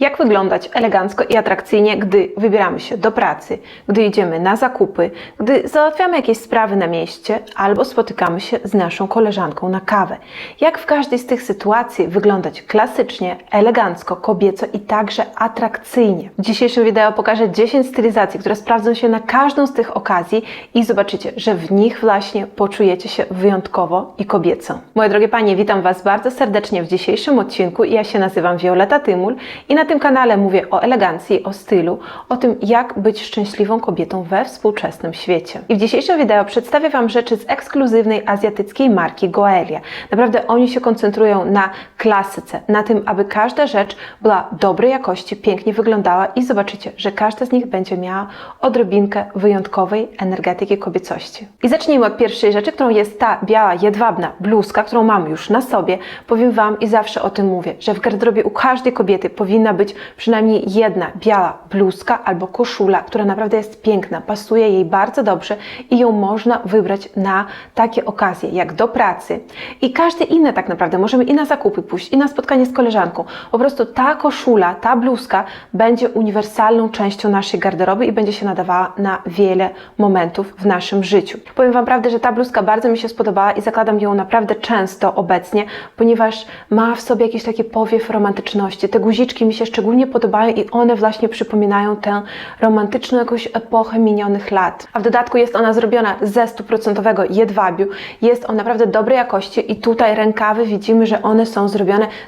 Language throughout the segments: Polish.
Jak wyglądać elegancko i atrakcyjnie, gdy wybieramy się do pracy, gdy idziemy na zakupy, gdy załatwiamy jakieś sprawy na mieście albo spotykamy się z naszą koleżanką na kawę. Jak w każdej z tych sytuacji wyglądać klasycznie, elegancko, kobieco i także atrakcyjnie. W dzisiejszym wideo pokażę 10 stylizacji, które sprawdzą się na każdą z tych okazji i zobaczycie, że w nich właśnie poczujecie się wyjątkowo i kobieco. Moje drogie panie, witam Was bardzo serdecznie w dzisiejszym odcinku. Ja się nazywam Violeta Tymul i na tym kanale mówię o elegancji, o stylu, o tym, jak być szczęśliwą kobietą we współczesnym świecie. I w dzisiejszym wideo przedstawię Wam rzeczy z ekskluzywnej azjatyckiej marki Goelia. Naprawdę oni się koncentrują na klasyce, na tym, aby każda rzecz była dobrej jakości, pięknie wyglądała i zobaczycie, że każda z nich będzie miała odrobinkę wyjątkowej energetyki kobiecości. I zacznijmy od pierwszej rzeczy, którą jest ta biała, jedwabna bluzka, którą mam już na sobie. Powiem Wam i zawsze o tym mówię, że w garderobie u każdej kobiety powinna być przynajmniej jedna biała bluzka albo koszula, która naprawdę jest piękna, pasuje jej bardzo dobrze i ją można wybrać na takie okazje, jak do pracy i każde inne tak naprawdę. Możemy i na zakupy pójść, i na spotkanie z koleżanką. Po prostu ta koszula, ta bluzka będzie uniwersalną częścią naszej garderoby i będzie się nadawała na wiele momentów w naszym życiu. Powiem Wam prawdę, że ta bluzka bardzo mi się spodobała i zakładam ją naprawdę często obecnie, ponieważ ma w sobie jakiś taki powiew romantyczności. Te guziczki mi się szczególnie podobają i one właśnie przypominają tę romantyczną jakąś epochę minionych lat. A w dodatku jest ona zrobiona ze stuprocentowego jedwabiu. Jest on naprawdę dobrej jakości i tutaj rękawy widzimy, że one są zrobione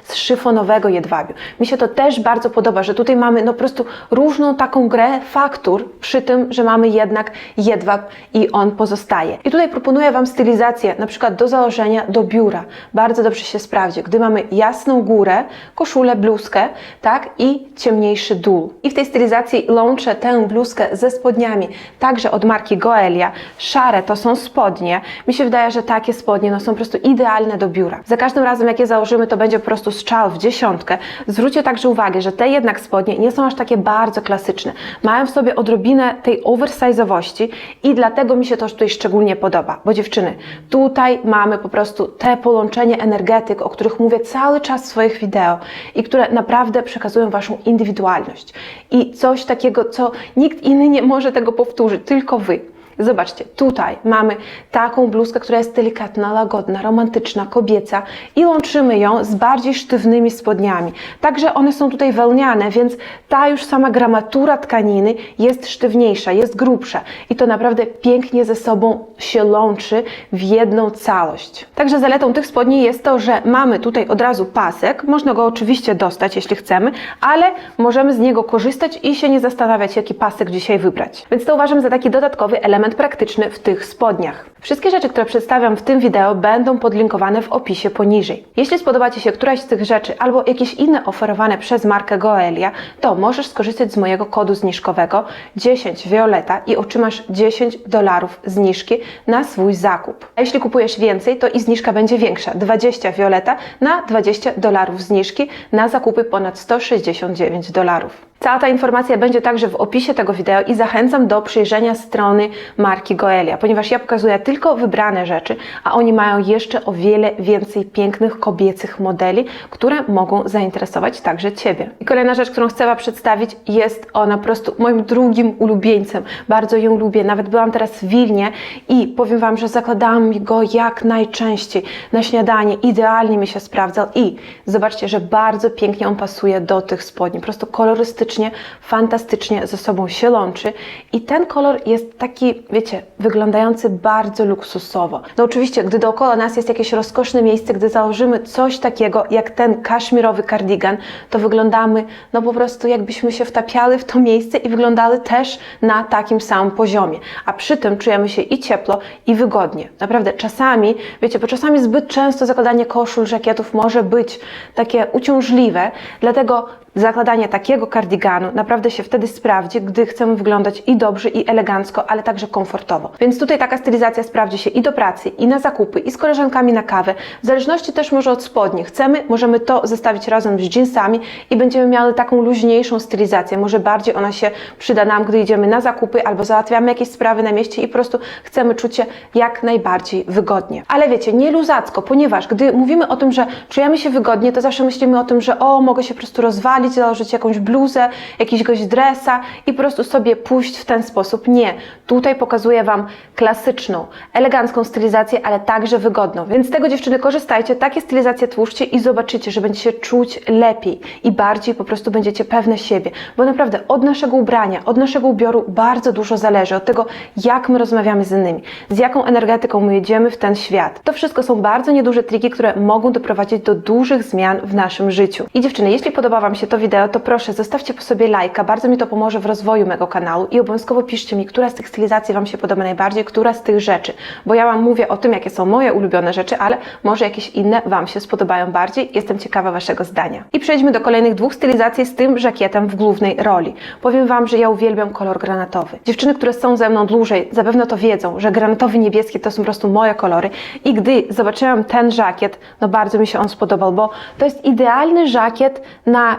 z szyfonowego jedwabiu. Mi się to też bardzo podoba, że tutaj mamy no po prostu różną taką grę faktur przy tym, że mamy jednak jedwab i on pozostaje. I tutaj proponuję Wam stylizację na przykład do założenia do biura. Bardzo dobrze się sprawdzi, gdy mamy jasną górę, koszulę, bluzkę, tak, i ciemniejszy dół. I w tej stylizacji łączę tę bluzkę ze spodniami, także od marki Goelia. Szare to są spodnie. Mi się wydaje, że takie spodnie no, są po prostu idealne do biura. Za każdym razem, jak je założymy, to będzie po prostu strzał w dziesiątkę. Zwróćcie także uwagę, że te jednak spodnie nie są aż takie bardzo klasyczne. Mają w sobie odrobinę tej oversize'owości i dlatego mi się to tutaj szczególnie podoba. Bo dziewczyny, tutaj mamy po prostu te połączenie energetyk, o których mówię cały czas w swoich wideo i które naprawdę przekazują Waszą indywidualność. I coś takiego, co nikt inny nie może tego powtórzyć, tylko Wy. Zobaczcie, tutaj mamy taką bluzkę, która jest delikatna, łagodna, romantyczna, kobieca i łączymy ją z bardziej sztywnymi spodniami. Także one są tutaj wełniane, więc ta już sama gramatura tkaniny jest sztywniejsza, jest grubsza i to naprawdę pięknie ze sobą się łączy w jedną całość. Także zaletą tych spodni jest to, że mamy tutaj od razu pasek, można go oczywiście dostać, jeśli chcemy, ale możemy z niego korzystać i się nie zastanawiać, jaki pasek dzisiaj wybrać. Więc to uważam za taki dodatkowy element praktyczny w tych spodniach. Wszystkie rzeczy, które przedstawiam w tym wideo będą podlinkowane w opisie poniżej. Jeśli spodoba Ci się któraś z tych rzeczy albo jakieś inne oferowane przez markę Goelia, to możesz skorzystać z mojego kodu zniżkowego 10 Violeta i otrzymasz 10 dolarów zniżki na swój zakup. A jeśli kupujesz więcej, to i zniżka będzie większa 20 Violeta na 20 dolarów zniżki na zakupy ponad 169 dolarów. Cała ta informacja będzie także w opisie tego wideo i zachęcam do przyjrzenia strony marki Goelia, ponieważ ja pokazuję tylko wybrane rzeczy, a oni mają jeszcze o wiele więcej pięknych kobiecych modeli, które mogą zainteresować także Ciebie. I kolejna rzecz, którą chcę Wam przedstawić, jest ona po prostu moim drugim ulubieńcem. Bardzo ją lubię. Nawet byłam teraz w Wilnie i powiem Wam, że zakładałam go jak najczęściej na śniadanie. Idealnie mi się sprawdzał i zobaczcie, że bardzo pięknie on pasuje do tych spodni. Po prostu kolorystycznie fantastycznie ze sobą się łączy i ten kolor jest taki, wiecie, wyglądający bardzo luksusowo. No oczywiście, gdy dookoła nas jest jakieś rozkoszne miejsce, gdy założymy coś takiego jak ten kaszmirowy kardigan, to wyglądamy no po prostu jakbyśmy się wtapiały w to miejsce i wyglądały też na takim samym poziomie. A przy tym czujemy się i cieplo, i wygodnie. Naprawdę czasami, wiecie, bo czasami zbyt często zakładanie koszul, żakietów może być takie uciążliwe, dlatego zakładanie takiego kardiganu naprawdę się wtedy sprawdzi, gdy chcemy wyglądać i dobrze, i elegancko, ale także komfortowo. Więc tutaj taka stylizacja sprawdzi się i do pracy, i na zakupy, i z koleżankami na kawę. W zależności też może od spodni. Chcemy, możemy to zestawić razem z jeansami i będziemy miały taką luźniejszą stylizację. Może bardziej ona się przyda nam, gdy idziemy na zakupy albo załatwiamy jakieś sprawy na mieście i po prostu chcemy czuć się jak najbardziej wygodnie. Ale wiecie, nie luzacko, ponieważ gdy mówimy o tym, że czujemy się wygodnie, to zawsze myślimy o tym, że o, mogę się po prostu rozwalić, założyć jakąś bluzę, jakiegoś dresa i po prostu sobie pójść w ten sposób. Nie. Tutaj pokazuję Wam klasyczną, elegancką stylizację, ale także wygodną. Więc z tego dziewczyny korzystajcie, takie stylizacje tłuszcie i zobaczycie, że będziecie czuć lepiej i bardziej po prostu będziecie pewne siebie. Bo naprawdę od naszego ubrania, od naszego ubioru bardzo dużo zależy. Od tego, jak my rozmawiamy z innymi, z jaką energetyką my jedziemy w ten świat. To wszystko są bardzo nieduże triki, które mogą doprowadzić do dużych zmian w naszym życiu. I dziewczyny, jeśli podoba Wam się to wideo, to proszę zostawcie po sobie lajka, bardzo mi to pomoże w rozwoju mego kanału i obowiązkowo piszcie mi, która z tych stylizacji Wam się podoba najbardziej, która z tych rzeczy, bo ja Wam mówię o tym, jakie są moje ulubione rzeczy, ale może jakieś inne Wam się spodobają bardziej. Jestem ciekawa Waszego zdania. I przejdźmy do kolejnych dwóch stylizacji z tym żakietem w głównej roli. Powiem Wam, że ja uwielbiam kolor granatowy. Dziewczyny, które są ze mną dłużej, zapewne to wiedzą, że granatowy, niebieski to są po prostu moje kolory i gdy zobaczyłam ten żakiet, no bardzo mi się on spodobał, bo to jest idealny żakiet na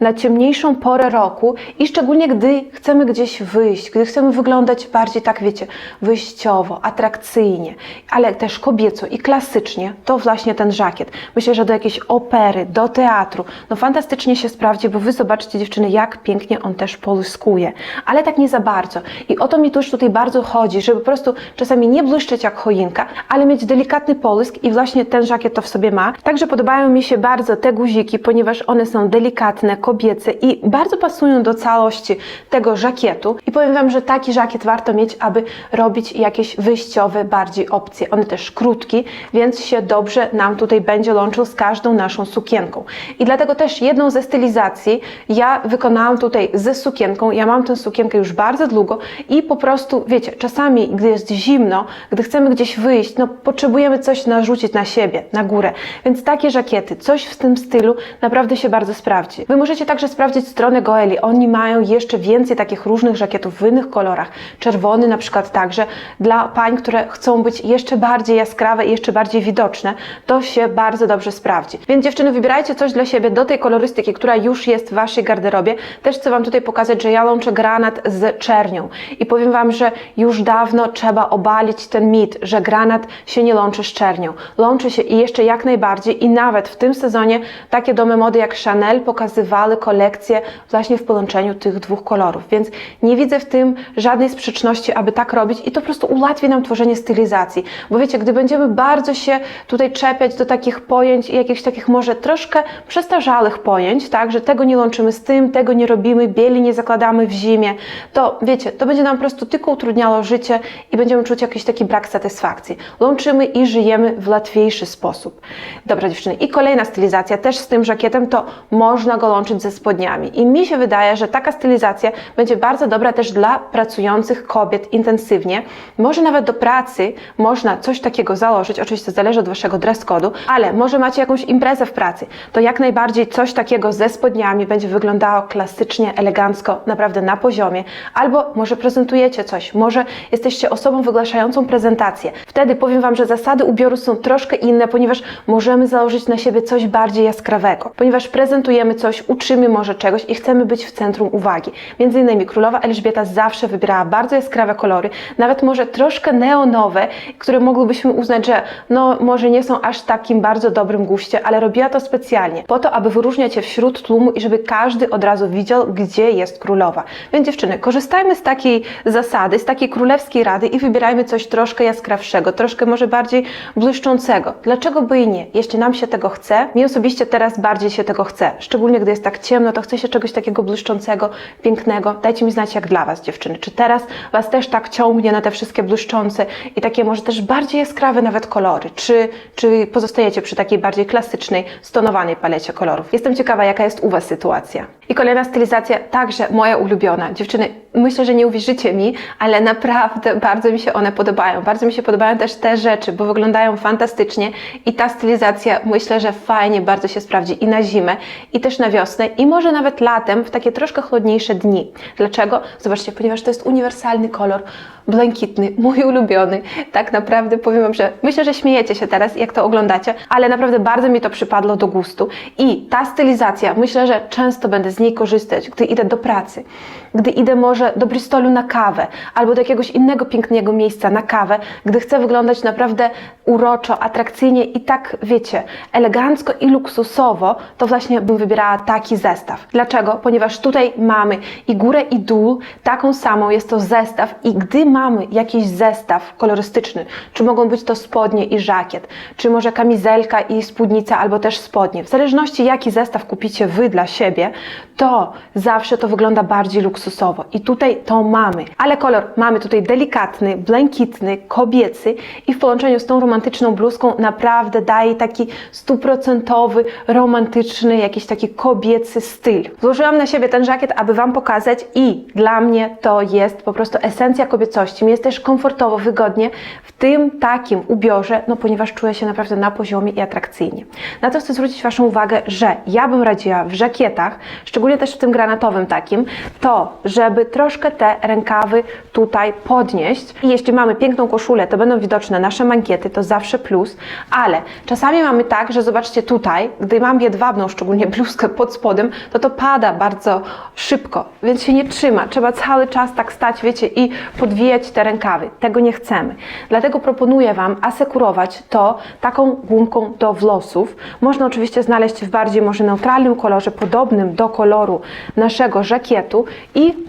na ciemniejszą porę roku i szczególnie gdy chcemy gdzieś wyjść, gdy chcemy wyglądać bardziej tak, wiecie, wyjściowo, atrakcyjnie, ale też kobieco i klasycznie, to właśnie ten żakiet. Myślę, że do jakiejś opery, do teatru, no fantastycznie się sprawdzi, bo wy zobaczycie dziewczyny, jak pięknie on też połyskuje, ale tak nie za bardzo. I o to mi też tutaj bardzo chodzi, żeby po prostu czasami nie błyszczeć jak choinka, ale mieć delikatny połysk i właśnie ten żakiet to w sobie ma. Także podobają mi się bardzo te guziki, ponieważ one są delikatne, kobiece i bardzo pasują do całości tego żakietu. I powiem Wam, że taki żakiet warto mieć, aby robić jakieś wyjściowe bardziej opcje. On też krótki, więc się dobrze nam tutaj będzie łączył z każdą naszą sukienką. I dlatego też jedną ze stylizacji ja wykonałam tutaj ze sukienką. Ja mam tę sukienkę już bardzo długo i po prostu, wiecie, czasami, gdy jest zimno, gdy chcemy gdzieś wyjść, no potrzebujemy coś narzucić na siebie, na górę. Więc takie żakiety, coś w tym stylu naprawdę się bardzo sprawdzi. Wy możecie także sprawdzić stronę Goeli. Oni mają jeszcze więcej takich różnych żakietów w innych kolorach. Czerwony na przykład także dla pań, które chcą być jeszcze bardziej jaskrawe i jeszcze bardziej widoczne. To się bardzo dobrze sprawdzi. Więc dziewczyny, wybierajcie coś dla siebie do tej kolorystyki, która już jest w Waszej garderobie. Też chcę Wam tutaj pokazać, że ja łączę granat z czernią. I powiem Wam, że już dawno trzeba obalić ten mit, że granat się nie łączy z czernią. Łączy się i jeszcze jak najbardziej i nawet w tym sezonie takie domy mody jak Chanel pokazywały kolekcje właśnie w połączeniu tych dwóch kolorów. Więc nie widzę w tym żadnej sprzeczności, aby tak robić i to po prostu ułatwi nam tworzenie stylizacji. Bo wiecie, gdy będziemy bardzo się tutaj czepiać do takich pojęć i jakichś takich może troszkę przestarzałych pojęć, tak, że tego nie łączymy z tym, tego nie robimy, bieli nie zakładamy w zimie, to wiecie, to będzie nam po prostu tylko utrudniało życie i będziemy czuć jakiś taki brak satysfakcji. Łączymy i żyjemy w łatwiejszy sposób. Dobra dziewczyny, i kolejna stylizacja też z tym żakietem, to można go łączyć ze spodniami. I mi się wydaje, że taka stylizacja będzie bardzo dobra też dla pracujących kobiet intensywnie. Może nawet do pracy można coś takiego założyć, oczywiście zależy od waszego dress code'u, ale może macie jakąś imprezę w pracy, to jak najbardziej coś takiego ze spodniami będzie wyglądało klasycznie, elegancko, naprawdę na poziomie, albo może prezentujecie coś, może jesteście osobą wygłaszającą prezentację. Wtedy powiem Wam, że zasady ubioru są troszkę inne, ponieważ możemy założyć na siebie coś bardziej jaskrawego, ponieważ prezentujemy coś, uczymy może czegoś i chcemy być w centrum uwagi. Między innymi królowa Elżbieta zawsze wybierała bardzo jaskrawe kolory, nawet może troszkę neonowe, które mogłybyśmy uznać, że no może nie są aż takim bardzo dobrym guście, ale robiła to specjalnie, po to, aby wyróżniać się wśród tłumu i żeby każdy od razu widział, gdzie jest królowa. Więc dziewczyny, korzystajmy z takiej zasady, z takiej królewskiej rady i wybierajmy coś troszkę jaskrawszego, troszkę może bardziej błyszczącego. Dlaczego by i nie? Jeśli nam się tego chce, mi osobiście teraz bardziej się tego chce. Szczególnie gdy jest tak ciemno, to chce się czegoś takiego błyszczącego, pięknego. Dajcie mi znać, jak dla Was, dziewczyny. Czy teraz Was też tak ciągnie na te wszystkie błyszczące i takie może też bardziej jaskrawe nawet kolory? Czy, czy pozostajecie przy takiej bardziej klasycznej, stonowanej palecie kolorów? Jestem ciekawa, jaka jest u Was sytuacja. I kolejna stylizacja, także moja ulubiona. Dziewczyny, myślę, że nie uwierzycie mi, ale naprawdę bardzo mi się one podobają. Bardzo mi się podobają też te rzeczy, bo wyglądają fantastycznie i ta stylizacja myślę, że fajnie bardzo się sprawdzi i na zimę, i też na wiosnę, i może nawet latem w takie troszkę chłodniejsze dni. Dlaczego? Zobaczcie, ponieważ to jest uniwersalny kolor, błękitny, mój ulubiony. Tak naprawdę powiem Wam, że myślę, że śmiejecie się teraz, jak to oglądacie, ale naprawdę bardzo mi to przypadło do gustu. I ta stylizacja, myślę, że często będę z niej korzystać, gdy idę do pracy, gdy idę może do Bristolu na kawę, albo do jakiegoś innego pięknego miejsca na kawę, gdy chcę wyglądać naprawdę uroczo, atrakcyjnie i tak, wiecie, elegancko i luksusowo, to właśnie bym wybierała taki zestaw. Dlaczego? Ponieważ tutaj mamy i górę i dół, taką samą jest to zestaw i gdy mamy jakiś zestaw kolorystyczny, czy mogą być to spodnie i żakiet, czy może kamizelka i spódnica, albo też spodnie, w zależności jaki zestaw kupicie Wy dla siebie, to zawsze to wygląda bardziej luksusowo i tutaj to mamy. Ale kolor mamy tutaj delikatny, błękitny, kobiecy i w połączeniu z tą romantyczną bluzką naprawdę daje taki stuprocentowy, romantyczny, jakiś taki kobiecy styl. Złożyłam na siebie ten żakiet, aby Wam pokazać i dla mnie to jest po prostu esencja kobiecości. Mi jest też komfortowo, wygodnie w tym takim ubiorze, no ponieważ czuję się naprawdę na poziomie i atrakcyjnie. Na to chcę zwrócić Waszą uwagę, że ja bym radziła w żakietach, szczególnie też w tym granatowym takim, to, żeby troszkę te rękawy tutaj podnieść. I jeśli mamy piękną koszulę, to będą widoczne nasze mankiety, to zawsze plus, ale czasami mamy tak, że zobaczcie tutaj, gdy mam jedwabną, szczególnie bluzkę pod spodem, to to pada bardzo szybko, więc się nie trzyma. Trzeba cały czas tak stać, wiecie, i podwijać te rękawy. Tego nie chcemy. Dlatego proponuję Wam asekurować to taką gumką do włosów. Można oczywiście znaleźć w bardziej może neutralnym kolorze, podobnym do koloru naszego żakietu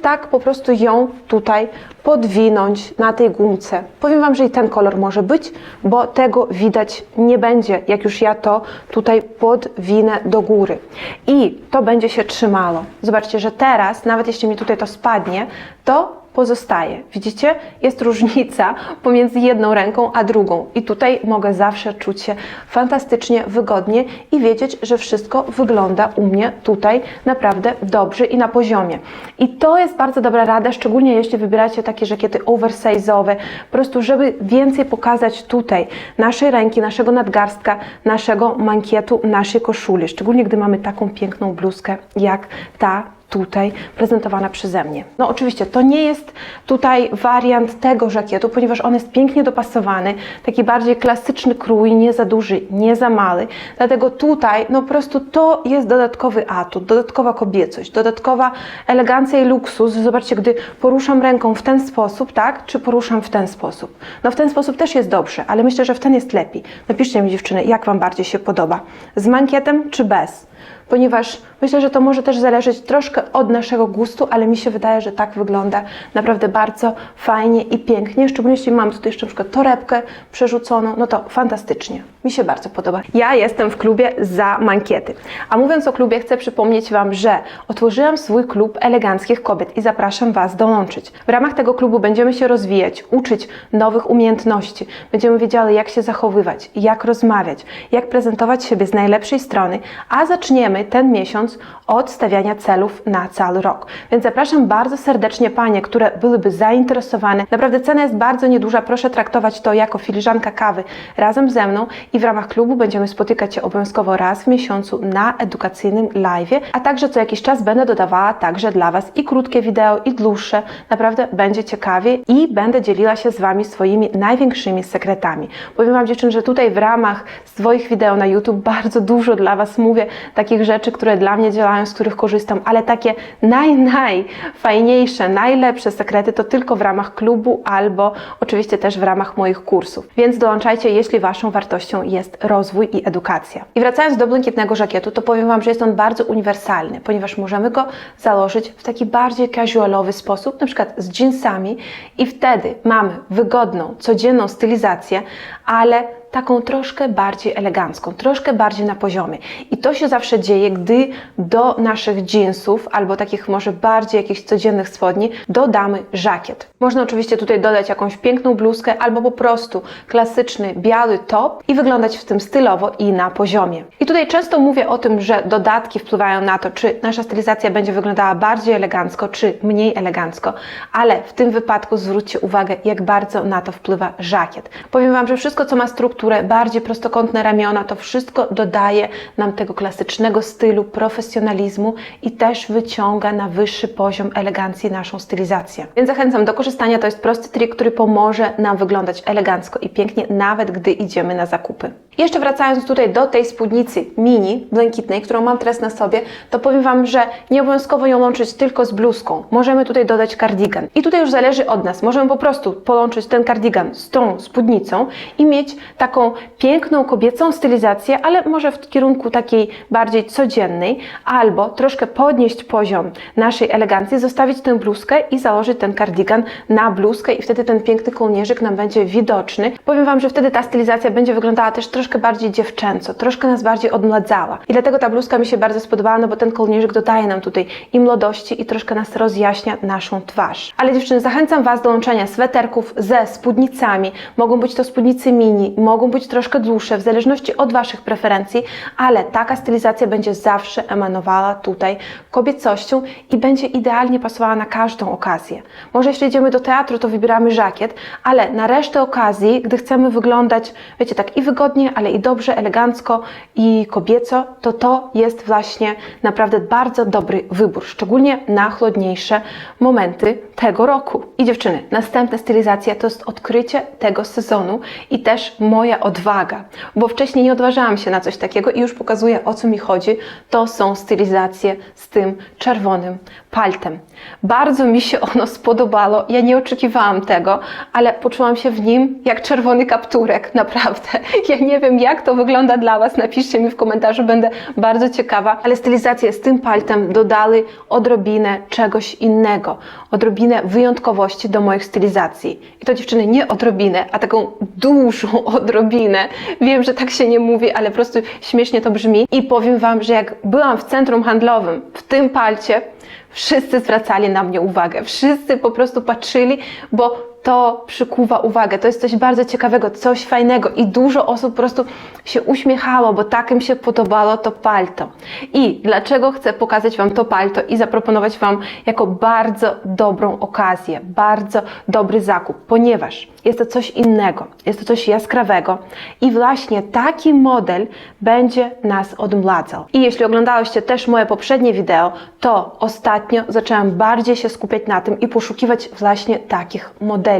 tak po prostu ją tutaj podwinąć na tej gumce. Powiem Wam, że i ten kolor może być, bo tego widać nie będzie, jak już ja to tutaj podwinę do góry. I to będzie się trzymało. Zobaczcie, że teraz, nawet jeśli mi tutaj to spadnie, to pozostaje. Widzicie? Jest różnica pomiędzy jedną ręką a drugą i tutaj mogę zawsze czuć się fantastycznie, wygodnie i wiedzieć, że wszystko wygląda u mnie tutaj naprawdę dobrze i na poziomie. I to jest bardzo dobra rada, szczególnie jeśli wybieracie takie żakiety oversize'owe, po prostu żeby więcej pokazać tutaj naszej ręki, naszego nadgarstka, naszego mankietu, naszej koszuli, szczególnie gdy mamy taką piękną bluzkę jak ta tutaj prezentowana przeze mnie. No oczywiście to nie jest tutaj wariant tego żakietu, ponieważ on jest pięknie dopasowany, taki bardziej klasyczny krój, nie za duży, nie za mały. Dlatego tutaj no po prostu to jest dodatkowy atut, dodatkowa kobiecość, dodatkowa elegancja i luksus. Zobaczcie, gdy poruszam ręką w ten sposób, tak, czy poruszam w ten sposób. No w ten sposób też jest dobrze, ale myślę, że w ten jest lepiej. Napiszcie mi dziewczyny, jak Wam bardziej się podoba. Z mankietem czy bez? Ponieważ myślę, że to może też zależeć troszkę od naszego gustu, ale mi się wydaje, że tak wygląda naprawdę bardzo fajnie i pięknie, szczególnie jeśli mam tutaj jeszcze na przykład torebkę przerzuconą, no to fantastycznie. Mi się bardzo podoba. Ja jestem w klubie za mankiety. A mówiąc o klubie, chcę przypomnieć Wam, że otworzyłam swój klub eleganckich kobiet i zapraszam Was dołączyć. W ramach tego klubu będziemy się rozwijać, uczyć nowych umiejętności. Będziemy wiedziały, jak się zachowywać, jak rozmawiać, jak prezentować siebie z najlepszej strony, a zaczniemy ten miesiąc od stawiania celów na cały rok. Więc zapraszam bardzo serdecznie Panie, które byłyby zainteresowane. Naprawdę cena jest bardzo nieduża. Proszę traktować to jako filiżanka kawy razem ze mną i w ramach klubu będziemy spotykać się obowiązkowo raz w miesiącu na edukacyjnym live, a także co jakiś czas będę dodawała także dla Was i krótkie wideo, i dłuższe. Naprawdę będzie ciekawie i będę dzieliła się z Wami swoimi największymi sekretami. Powiem Wam dziewczyn, że tutaj w ramach swoich wideo na YouTube bardzo dużo dla Was mówię takich rzeczy, które dla mnie działają, z których korzystam, ale takie naj, najfajniejsze, najlepsze sekrety to tylko w ramach klubu albo oczywiście też w ramach moich kursów. Więc dołączajcie, jeśli Waszą wartością jest rozwój i edukacja. I wracając do błękitnego żakietu, to powiem Wam, że jest on bardzo uniwersalny, ponieważ możemy go założyć w taki bardziej casualowy sposób, na przykład z jeansami i wtedy mamy wygodną, codzienną stylizację, ale taką troszkę bardziej elegancką, troszkę bardziej na poziomie. I to się zawsze dzieje, gdy do naszych jeansów albo takich może bardziej jakichś codziennych spodni dodamy żakiet. Można oczywiście tutaj dodać jakąś piękną bluzkę albo po prostu klasyczny biały top i wyglądać w tym stylowo i na poziomie. I tutaj często mówię o tym, że dodatki wpływają na to, czy nasza stylizacja będzie wyglądała bardziej elegancko, czy mniej elegancko, ale w tym wypadku zwróćcie uwagę, jak bardzo na to wpływa żakiet. Powiem Wam, że wszystko, co ma strukturę, kapturę, bardziej prostokątne ramiona. To wszystko dodaje nam tego klasycznego stylu, profesjonalizmu i też wyciąga na wyższy poziom elegancji naszą stylizację. Więc zachęcam do korzystania. To jest prosty trik, który pomoże nam wyglądać elegancko i pięknie, nawet gdy idziemy na zakupy. Jeszcze wracając tutaj do tej spódnicy mini, błękitnej, którą mam teraz na sobie, to powiem Wam, że nie obowiązkowo ją łączyć tylko z bluzką. Możemy tutaj dodać kardigan. I tutaj już zależy od nas. Możemy po prostu połączyć ten kardigan z tą spódnicą i mieć taką piękną kobiecą stylizację, ale może w kierunku takiej bardziej codziennej, albo troszkę podnieść poziom naszej elegancji, zostawić tę bluzkę i założyć ten kardigan na bluzkę i wtedy ten piękny kołnierzyk nam będzie widoczny. Powiem Wam, że wtedy ta stylizacja będzie wyglądała też troszkę bardziej dziewczęco, troszkę nas bardziej odmladzała. I dlatego ta bluzka mi się bardzo spodobała, no bo ten kołnierzyk dodaje nam tutaj i młodości i troszkę nas rozjaśnia naszą twarz. Ale dziewczyny, zachęcam Was do łączenia sweterków ze spódnicami. Mogą być to spódnicy mini, mogą być troszkę dłuższe, w zależności od Waszych preferencji, ale taka stylizacja będzie zawsze emanowała tutaj kobiecością i będzie idealnie pasowała na każdą okazję. Może jeśli idziemy do teatru, to wybieramy żakiet, ale na resztę okazji, gdy chcemy wyglądać, wiecie, tak i wygodnie, ale i dobrze, elegancko i kobieco, to to jest właśnie naprawdę bardzo dobry wybór, szczególnie na chłodniejsze momenty tego roku. I dziewczyny, następna stylizacja to jest odkrycie tego sezonu i też moja odwaga, bo wcześniej nie odważałam się na coś takiego i już pokazuję o co mi chodzi. To są stylizacje z tym czerwonym paltem. Bardzo mi się ono spodobało. Ja nie oczekiwałam tego, ale poczułam się w nim jak czerwony kapturek, naprawdę. Ja nie wiem, jak to wygląda dla Was. Napiszcie mi w komentarzu, będę bardzo ciekawa. Ale stylizacje z tym paltem dodali odrobinę czegoś innego, odrobinę wyjątkowości do moich stylizacji. I to dziewczyny nie odrobinę, a taką dużą odrobinę. Wiem, że tak się nie mówi, ale po prostu śmiesznie to brzmi. I powiem Wam, że jak byłam w centrum handlowym w tym palcie, wszyscy zwracali na mnie uwagę. Wszyscy po prostu patrzyli, bo to przykuwa uwagę. To jest coś bardzo ciekawego, coś fajnego i dużo osób po prostu się uśmiechało, bo tak im się podobało to palto. I dlaczego chcę pokazać Wam to palto i zaproponować Wam jako bardzo dobrą okazję, bardzo dobry zakup, ponieważ jest to coś innego, jest to coś jaskrawego i właśnie taki model będzie nas odmladzał. I jeśli oglądałyście też moje poprzednie wideo, to ostatnio zaczęłam bardziej się skupiać na tym i poszukiwać właśnie takich modeli,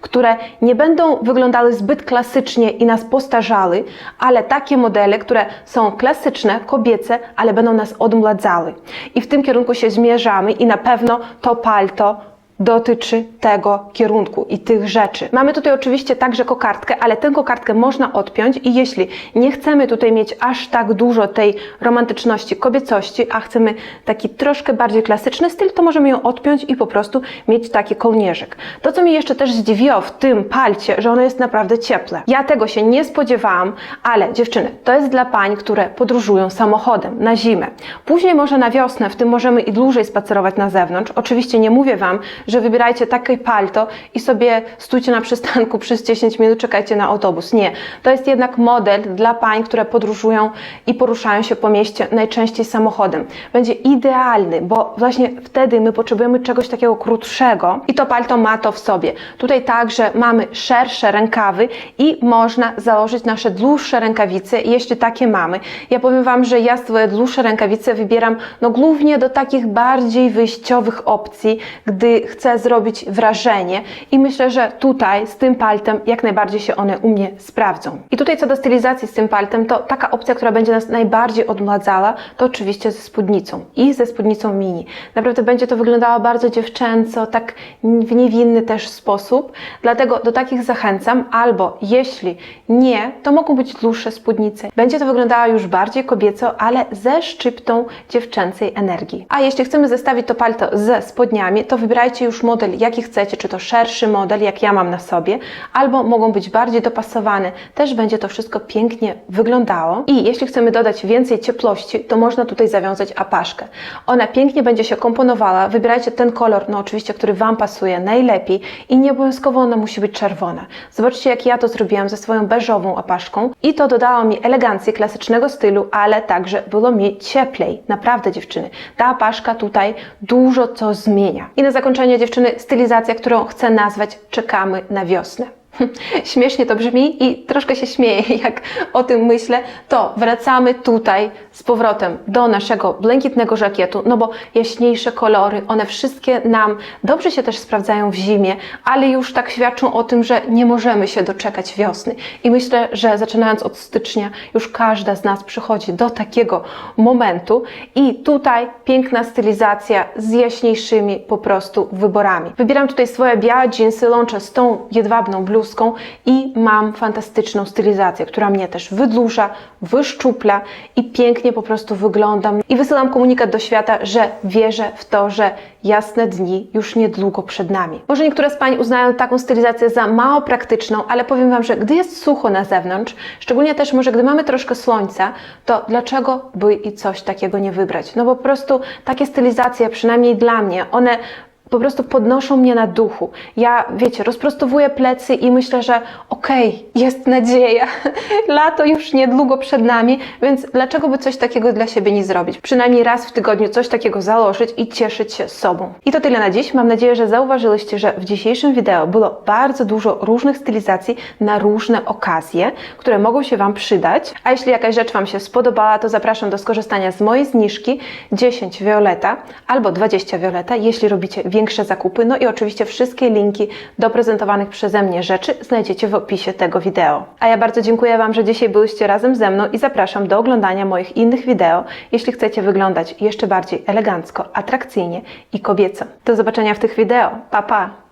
które nie będą wyglądały zbyt klasycznie i nas postarzały, ale takie modele, które są klasyczne, kobiece, ale będą nas odmladzały. I w tym kierunku się zmierzamy i na pewno to palto dotyczy tego kierunku i tych rzeczy. Mamy tutaj oczywiście także kokardkę, ale tę kokardkę można odpiąć i jeśli nie chcemy tutaj mieć aż tak dużo tej romantyczności, kobiecości, a chcemy taki troszkę bardziej klasyczny styl, to możemy ją odpiąć i po prostu mieć taki kołnierzyk. To, co mnie jeszcze też zdziwiło w tym palcie, że ono jest naprawdę cieple. Ja tego się nie spodziewałam, ale dziewczyny, to jest dla pań, które podróżują samochodem na zimę. Później może na wiosnę, w tym możemy i dłużej spacerować na zewnątrz. Oczywiście nie mówię Wam, że wybierajcie takie palto i sobie stójcie na przystanku przez 10 minut, czekajcie na autobus. Nie. To jest jednak model dla pań, które podróżują i poruszają się po mieście najczęściej samochodem. Będzie idealny, bo właśnie wtedy my potrzebujemy czegoś takiego krótszego i to palto ma to w sobie. Tutaj także mamy szersze rękawy i można założyć nasze dłuższe rękawice, jeśli takie mamy. Ja powiem Wam, że ja swoje dłuższe rękawice wybieram no głównie do takich bardziej wyjściowych opcji, gdy chcę zrobić wrażenie i myślę, że tutaj z tym paltem jak najbardziej się one u mnie sprawdzą. I tutaj co do stylizacji z tym paltem, to taka opcja, która będzie nas najbardziej odmladzała, to oczywiście ze spódnicą i ze spódnicą mini. Naprawdę będzie to wyglądało bardzo dziewczęco, tak w niewinny też sposób, dlatego do takich zachęcam, albo jeśli nie, to mogą być dłuższe spódnice. Będzie to wyglądało już bardziej kobieco, ale ze szczyptą dziewczęcej energii. A jeśli chcemy zestawić to palto ze spodniami, to wybierajcie już model, jaki chcecie, czy to szerszy model, jak ja mam na sobie, albo mogą być bardziej dopasowane. Też będzie to wszystko pięknie wyglądało. I jeśli chcemy dodać więcej ciepłości, to można tutaj zawiązać apaszkę. Ona pięknie będzie się komponowała. Wybierajcie ten kolor, no oczywiście, który Wam pasuje najlepiej i nie obowiązkowo ona musi być czerwona. Zobaczcie, jak ja to zrobiłam ze swoją beżową apaszką i to dodało mi elegancję klasycznego stylu, ale także było mi cieplej. Naprawdę, dziewczyny. Ta apaszka tutaj dużo co zmienia. I na zakończenie dziewczyny stylizacja, którą chcę nazwać czekamy na wiosnę. Śmiesznie to brzmi i troszkę się śmieję, jak o tym myślę, to wracamy tutaj z powrotem do naszego błękitnego żakietu, no bo jaśniejsze kolory, one wszystkie nam dobrze się też sprawdzają w zimie, ale już tak świadczą o tym, że nie możemy się doczekać wiosny. I myślę, że zaczynając od stycznia, już każda z nas przychodzi do takiego momentu i tutaj piękna stylizacja z jaśniejszymi po prostu wyborami. Wybieram tutaj swoje białe jeansy, łączę z tą jedwabną i mam fantastyczną stylizację, która mnie też wydłuża, wyszczupla i pięknie po prostu wyglądam. I wysyłam komunikat do świata, że wierzę w to, że jasne dni już niedługo przed nami. Może niektóre z Pań uznają taką stylizację za mało praktyczną, ale powiem Wam, że gdy jest sucho na zewnątrz, szczególnie też może gdy mamy troszkę słońca, to dlaczego by i coś takiego nie wybrać? No bo po prostu takie stylizacje, przynajmniej dla mnie, one po prostu podnoszą mnie na duchu. Ja, wiecie, rozprostowuję plecy i myślę, że okej, jest nadzieja. Lato już niedługo przed nami, więc dlaczego by coś takiego dla siebie nie zrobić? Przynajmniej raz w tygodniu coś takiego założyć i cieszyć się sobą. I to tyle na dziś. Mam nadzieję, że zauważyliście, że w dzisiejszym wideo było bardzo dużo różnych stylizacji na różne okazje, które mogą się Wam przydać. A jeśli jakaś rzecz Wam się spodobała, to zapraszam do skorzystania z mojej zniżki 10 Violeta albo 20 Violeta, jeśli robicie większe zakupy. No i oczywiście wszystkie linki do prezentowanych przeze mnie rzeczy znajdziecie w opisie tego wideo. A ja bardzo dziękuję Wam, że dzisiaj byliście razem ze mną i zapraszam do oglądania moich innych wideo, jeśli chcecie wyglądać jeszcze bardziej elegancko, atrakcyjnie i kobieco. Do zobaczenia w tych wideo. Pa, pa!